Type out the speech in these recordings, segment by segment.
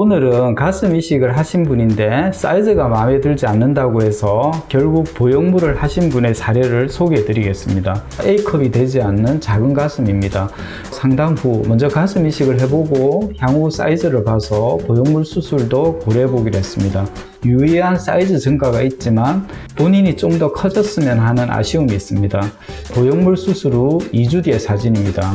오늘은 가슴 이식을 하신 분인데 사이즈가 마음에 들지 않는다고 해서 결국 보형물을 하신 분의 사례를 소개해 드리겠습니다. A컵이 되지 않는 작은 가슴입니다. 상담 후 먼저 가슴 이식을 해보고 향후 사이즈를 봐서 보형물 수술도 고려해 보기로 했습니다. 유의한 사이즈 증가가 있지만 본인이 좀 더 커졌으면 하는 아쉬움이 있습니다. 보형물 수술 후 2주 뒤의 사진입니다.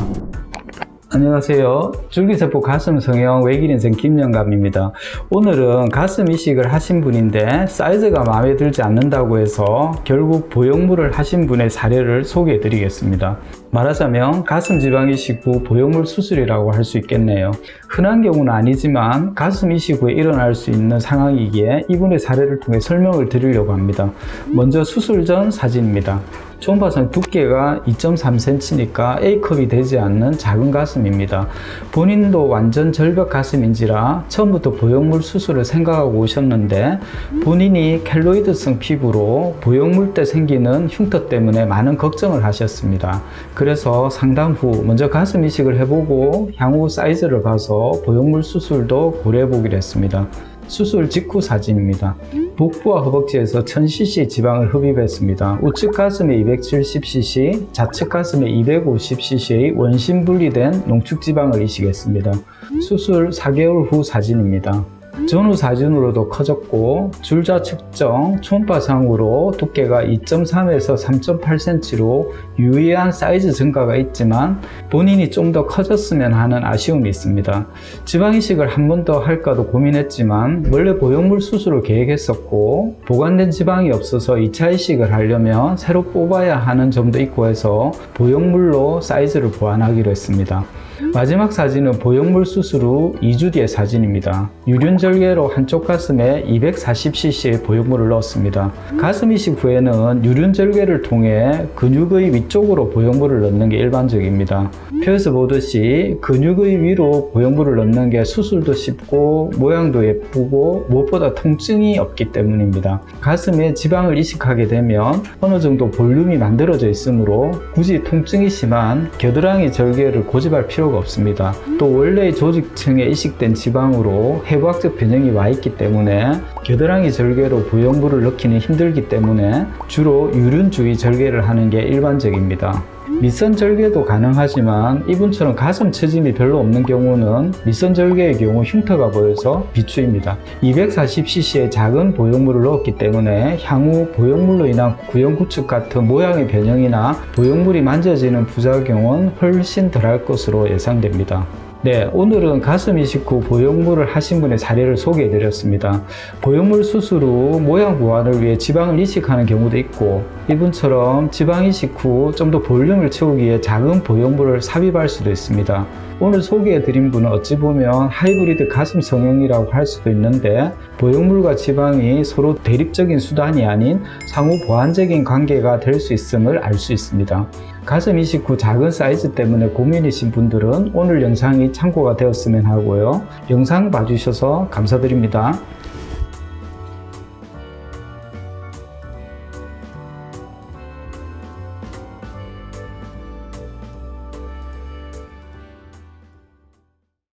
안녕하세요. 줄기세포 가슴 성형 외길 인생 김영감입니다. 오늘은 가슴 이식을 하신 분인데 사이즈가 마음에 들지 않는다고 해서 결국 보형물을 하신 분의 사례를 소개해 드리겠습니다. 말하자면 가슴 지방 이식 후 보형물 수술이라고 할 수 있겠네요. 흔한 경우는 아니지만 가슴 이식 후에 일어날 수 있는 상황이기에 이분의 사례를 통해 설명을 드리려고 합니다. 먼저 수술 전 사진입니다. 초음파상 두께가 2.3cm니까 A컵이 되지 않는 작은 가슴입니다. 본인도 완전 절벽 가슴인지라 처음부터 보형물 수술을 생각하고 오셨는데 본인이 켈로이드성 피부로 보형물 때 생기는 흉터 때문에 많은 걱정을 하셨습니다. 그래서 상담 후 먼저 가슴 이식을 해보고 향후 사이즈를 봐서 보형물 수술도 고려해 보기로 했습니다. 수술 직후 사진입니다. 복부와 허벅지에서 1000cc 지방을 흡입했습니다. 우측 가슴에 270cc, 좌측 가슴에 250cc의 원심 분리된 농축 지방을 이식했습니다. 수술 4개월 후 사진입니다. 전후 사진으로도 커졌고 줄자 측정 초음파상으로 두께가 2.3에서 3.8cm로 유의한 사이즈 증가가 있지만 본인이 좀 더 커졌으면 하는 아쉬움이 있습니다. 지방 이식을 한 번 더 할까도 고민했지만 원래 보형물 수술을 계획했었고 보관된 지방이 없어서 2차 이식을 하려면 새로 뽑아야 하는 점도 있고 해서 보형물로 사이즈를 보완하기로 했습니다. 마지막 사진은 보형물 수술 후 2주 뒤의 사진입니다. 유륜 절개로 한쪽 가슴에 240cc의 보형물을 넣었습니다. 가슴 이식 후에는 유륜 절개를 통해 근육의 위쪽으로 보형물을 넣는 게 일반적입니다. 표에서 보듯이 근육의 위로 보형물을 넣는 게 수술도 쉽고 모양도 예쁘고 무엇보다 통증이 없기 때문입니다. 가슴에 지방을 이식하게 되면 어느 정도 볼륨이 만들어져 있으므로 굳이 통증이 심한 겨드랑이 절개를 고집할 필요 가 없습니다. 또 원래의 조직층에 이식된 지방으로 해부학적 변형이 와 있기 때문에 겨드랑이 절개로 보형물을 넣기는 힘들기 때문에 주로 유륜주의 절개를 하는 게 일반적입니다. 밑선 절개도 가능하지만 이분처럼 가슴 처짐이 별로 없는 경우는 밑선 절개의 경우 흉터가 보여서 비추입니다. 240cc의 작은 보형물을 넣었기 때문에 향후 보형물로 인한 구형 구축 같은 모양의 변형이나 보형물이 만져지는 부작용은 훨씬 덜할 것으로 예상됩니다. 네, 오늘은 가슴 이식 후 보형물을 하신 분의 사례를 소개해 드렸습니다. 보형물 수술 후 모양 보완을 위해 지방을 이식하는 경우도 있고 이분처럼 지방 이식 후 좀 더 볼륨을 채우기 위해 작은 보형물을 삽입할 수도 있습니다. 오늘 소개해 드린 분은 어찌 보면 하이브리드 가슴 성형이라고 할 수도 있는데 보형물과 지방이 서로 대립적인 수단이 아닌 상호 보완적인 관계가 될 수 있음을 알 수 있습니다. 가슴 이식 후 작은 사이즈 때문에 고민이신 분들은 오늘 영상이 참고가 되었으면 하고요. 영상 봐주셔서 감사드립니다.